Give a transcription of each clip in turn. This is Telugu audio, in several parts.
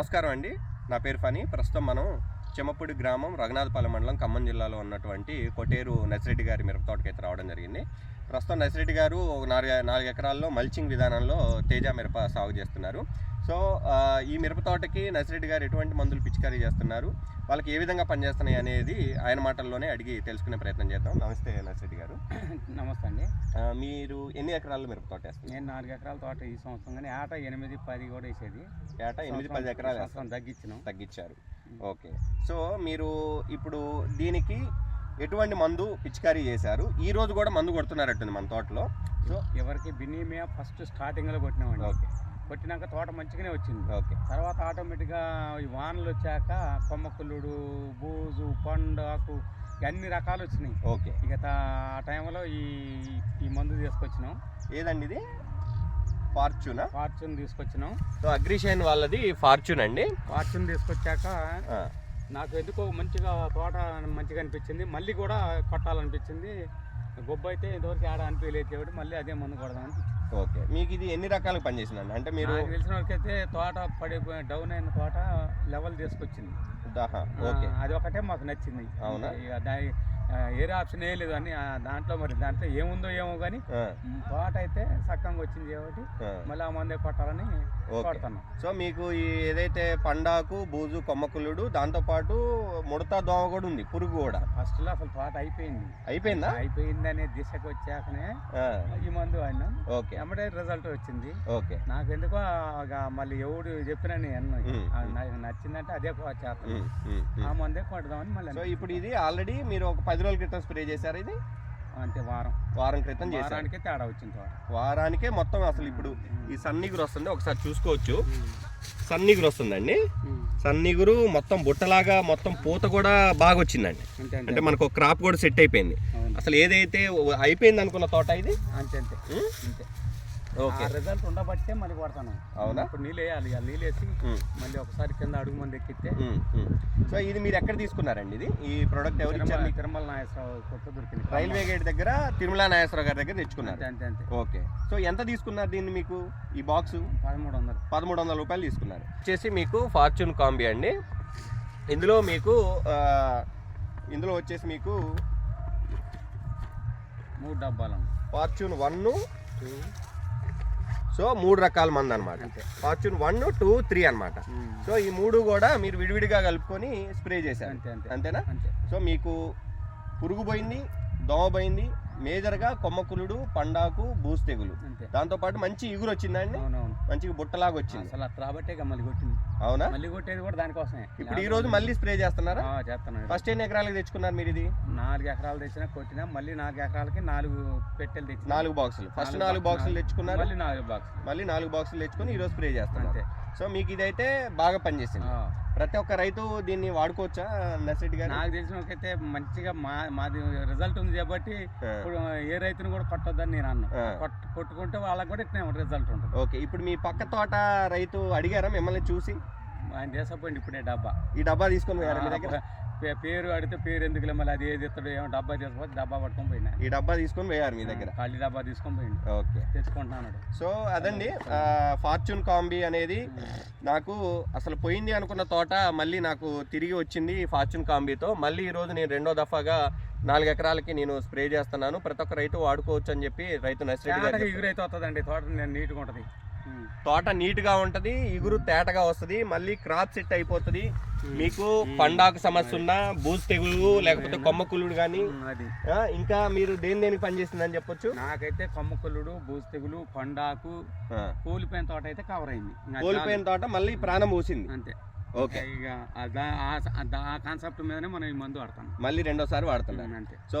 నమస్కారం అండి. నా పేరు ఫనీ ప్రస్తుతం మనం చెమపూడి గ్రామం రఘునాథపాలెం మండలం ఖమ్మం జిల్లాలో ఉన్నటువంటి కొటేరు నసిరెడ్డి గారి మిరప అయితే రావడం జరిగింది. ప్రస్తుతం నసిరెడ్డి గారు ఒక నాలుగు నాలుగు ఎకరాల్లో మల్చింగ్ విధానంలో తేజ మిరప సాగు చేస్తున్నారు. సో ఈ మిరప తోటకి నసిరెడ్డి గారు ఎటువంటి మందులు పిచికారీ చేస్తున్నారు? వాళ్ళకి ఏ విధంగా పనిచేస్తున్నాయి అనేది ఆయన మాటల్లోనే అడిగి తెలుసుకునే ప్రయత్నం చేద్దాం. నమస్తే నసిరెడ్డి గారు. నమస్తే అండి. మీరు ఎన్ని ఎకరాల్లో మిరప తోట వేస్తున్నారు? నేను నాలుగు ఎకరాల తోట ఈ సంవత్సరం కానీ ఆట ఎనిమిది పది కూడా వేసేది. ఏటా ఎనిమిది పది ఎకరాలు వేస్తారు. తగ్గించినాం. తగ్గించారు. ఓకే. సో మీరు ఇప్పుడు దీనికి ఎటువంటి మందు పిచికారీ చేశారు? ఈ రోజు కూడా మందు కొడుతున్నారట్టుంది మన తోటలో. సో ఎవరికి? బిన్నీమియా ఫస్ట్ స్టార్టింగ్లో కొట్టినామండి. ఓకే. కొట్టినాక తోట మంచిగానే వచ్చింది. ఓకే. తర్వాత ఆటోమేటిక్గా ఈ వానలు వచ్చాక కొమ్మకుల్లుడు బూజు పండాకు అన్ని రకాలు వచ్చినాయి. ఓకే. ఇక ఆ టైంలో ఈ ఈ మందు తీసుకొచ్చినాం. ఏదండి ఇది? ఫార్చ్యూనా? ఫార్చ్యూన్ తీసుకొచ్చినాం. సో అగ్రిషైన్ వాళ్ళది ఫార్చ్యూన్ అండి? ఫార్చ్యూన్ తీసుకొచ్చాక నాకు ఎందుకో మంచిగా తోట మంచిగా అనిపించింది. మళ్ళీ కూడా కొట్టాలనిపించింది. గొబ్బ అయితే ఇంతవరకు ఆడ అనిపించలేదు కాబట్టి మళ్ళీ అదే మందు కొడదామని ఓకే. మీకు ఇది ఎన్ని రకాలకు పనిచేసిందండి అంటే మీరు నాకు తెలిసిన వరకైతే తోట పడిపోయి డౌన్ అయిన తోట లెవెల్ తీసుకొచ్చింది. ఓకే. అది ఒకటే మాకు నచ్చింది. అవునా? దాని వేరే ఆప్షన్ ఏ లేదు అని దాంట్లో మరి దాంట్లో ఏముందో ఏమో కానీ తోట అయితే సక్కంగా వచ్చింది కాబట్టి మళ్ళీ ఆ మందే కొట్టాలని కొడుతున్నాం సో మీకు ఈ ఏదైతే పండాకు బూజు కొమ్మకులుడు దాంతోపాటు ముడత దోమ కూడా ఉంది పురుగు కూడా. ఫస్ట్లో అసలు తోట అయిపోయింది. అయిపోయిందా? అయిపోయింది అనే దిశకు వచ్చాకనే ఈ మందు వాడినాం. ఓకే. ఎమ్మటే రిజల్ట్ వచ్చింది. ఓకే. నాకు ఎందుకో మళ్ళీ ఎవడు చెప్పినా నేను అన్నా. నచ్చిందంటే అదే చేస్తాను. ఆ. మందే కొడదామని మళ్ళీ సో ఇప్పుడు ఇది ఆల్రెడీ మీరు ఒక పది రోజుల క్రితం స్ప్రే చేశారు ఇది? అంతే వారం. వారం క్రితం వారానికే తేడా వచ్చింది వారానికే మొత్తం అసలు ఇప్పుడు ఈ సన్నిగురు వస్తుంది ఒకసారి చూసుకోవచ్చు. సన్నిగురు వస్తుందండి. సన్నిగురు మొత్తం బుట్టలాగా మొత్తం పూత కూడా బాగా వచ్చిందండి అంటే మనకు క్రాప్ కూడా సెట్ అయిపోయింది. అసలు ఏదైతే అయిపోయింది అనుకున్న తోట ఇది? అంతే అంతే. రిజల్ట్ ఉండబట్టే మళ్ళీ కొడతాను. అవునా? ఇప్పుడు నీళ్ళు వేయాలి ఇక నీళ్ళు వేసి మళ్ళీ ఒకసారి కింద అడుగు మంది ఎక్కితే. సో ఇది మీరు ఎక్కడ తీసుకున్నారండి ఇది? ఈ ప్రోడక్ట్ ఎవరు ఇచ్చారు తిరుమల నాగేశ్వరరావు కొత్త దొరికింది. రైల్వే గేట్ దగ్గర తిరుమల నాగేశ్వరరావు గారి దగ్గర తెచ్చుకున్నారు. అంతే అంతే ఓకే. సో ఎంత తీసుకున్నారు దీన్ని మీకు ఈ బాక్స్ పదమూడు వందలు. పదమూడు వందల రూపాయలు తీసుకున్నారు. వచ్చేసి మీకు ఫార్చ్యూన్ కాంబీ అండి. ఇందులో మీకు ఇందులో వచ్చేసి మీకు మూడు డబ్బాలు. ఫార్చ్యూన్ వన్ సో మూడు రకాల మంది అనమాట ఫార్చ్యూన్ వన్ టూ త్రీ అనమాట. సో ఈ మూడు కూడా మీరు విడివిడిగా కలుపుకొని స్ప్రే చేశారు. అంతే అంతే. అంతేనా? అంతే. సో మీకు పురుగు పోయింది దోమ పోయింది మేజర్గా కొమ్మకులుడు పండాకు బూస్ తెగులు దాంతోపాటు మంచి ఇగురు వచ్చిందండి మంచిగా బుట్టలాగా వచ్చింది. అసలు రాబట్టే మళ్ళీ కొట్టింది. అవునా? మళ్ళీ కొట్టేది కూడా దానికోసమే ఇప్పుడు ఈ రోజు మళ్ళీ స్ప్రే చేస్తున్నారా? ఆ, చేస్తున్నాను ఫస్ట్ ఎన్ని ఎకరాలకు తెచ్చుకున్నారు మీరు ఇది? నాలుగు ఎకరాలు తెచ్చినా కొట్టినా మళ్ళీ నాలుగు ఎకరాలకి నాలుగు పెట్టెలు తెచ్చిన. నాలుగు బాక్సులు. ఫస్ట్ నాలుగు బాక్సులు. తెచ్చుకున్నారు. మళ్ళీ నాలుగు బాక్స్ మళ్ళీ నాలుగు బాక్సులు తెచ్చుకొని ఈ రోజు స్ప్రే చేస్తున్నారు. అంతే. సో మీకు ఇదైతే బాగా పనిచేసింది. ప్రతి ఒక్క రైతు దీన్ని వాడుకోవచ్చా నర్సిరెడ్డి గారు? నాకు తెలిసినకైతే మంచిగా మా మాది రిజల్ట్ ఉంది కాబట్టి ఇప్పుడు ఏ రైతుని కూడా కొట్టొద్దని నేను అన్నా. కొట్టుకుంటే వాళ్ళకి కూడా ఇట్లా రిజల్ట్ ఉంటుంది. ఓకే ఇప్పుడు మీ పక్క తోట రైతు అడిగారా మిమ్మల్ని చూసి? ఆయన చేసపోయింది ఇప్పుడే డబ్బా. ఈ డబ్బా తీసుకొని పోయారా మీ దగ్గర? పేరు అడిగితే పేరు ఎందుకులే మళ్ళీ అది ఏది ఇస్తాడు ఏమో డబ్బా తీసుకొని డబ్బా పట్టుకొని పోయినా. ఈ డబ్బా తీసుకొని పోయారు మీ దగ్గర? ఖాళీ డబ్బా తీసుకొని పోయింది ఓకే. తెచ్చుకుంటున్నాడు సో అదండి ఫార్చ్యూన్ కాంబీ అనేది నాకు అసలు పోయింది అనుకున్న తోట మళ్ళీ నాకు తిరిగి వచ్చింది ఫార్చ్యూన్ కాంబీతో. మళ్ళీ ఈరోజు నేను రెండో దఫాగా నాలుగు ఎకరాలకి నేను స్ప్రే చేస్తున్నాను. ప్రతి ఒక్క రైతు వాడుకోవచ్చు అని చెప్పి రైతు నర్సరీ చెప్పారు. ఎగురైతే వస్తుందండి తోట నేను నీట్గా ఉంటుంది. తోట నీట్గా ఉంటది ఇగురు తేటగా వస్తది మళ్ళీ క్రాప్ సెట్ అయిపోతుంది. మీకు పండాకు సమస్య ఉన్నా బూజ్ తెగులు లేకపోతే కొమ్మ కుళ్ళుడు కానీ అది. ఇంకా మీరు దేని దేనికి పనిచేస్తుందని చెప్పొచ్చు? నాకైతే కొమ్మకొల్లుడు బూజు తెగులు పండాకు కూలిపోయిన తోట అయితే కవర్ అయింది. కోల్పోయిన తోట మళ్ళీ ప్రాణం పూసింది. అంతే. ఓకే. ఇక ఆ కాన్సెప్ట్ మీదనే మనం ఈ మందు వాడతాం. మళ్ళీ రెండోసారి వాడుతున్నారు అంతే. సో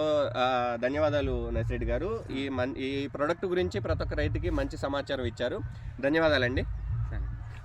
ధన్యవాదాలు నసిరెడ్డి గారు. ఈ మన్ ఈ ప్రోడక్ట్ గురించి ప్రతి ఒక్క రైతుకి మంచి సమాచారం ఇచ్చారు. ధన్యవాదాలండి.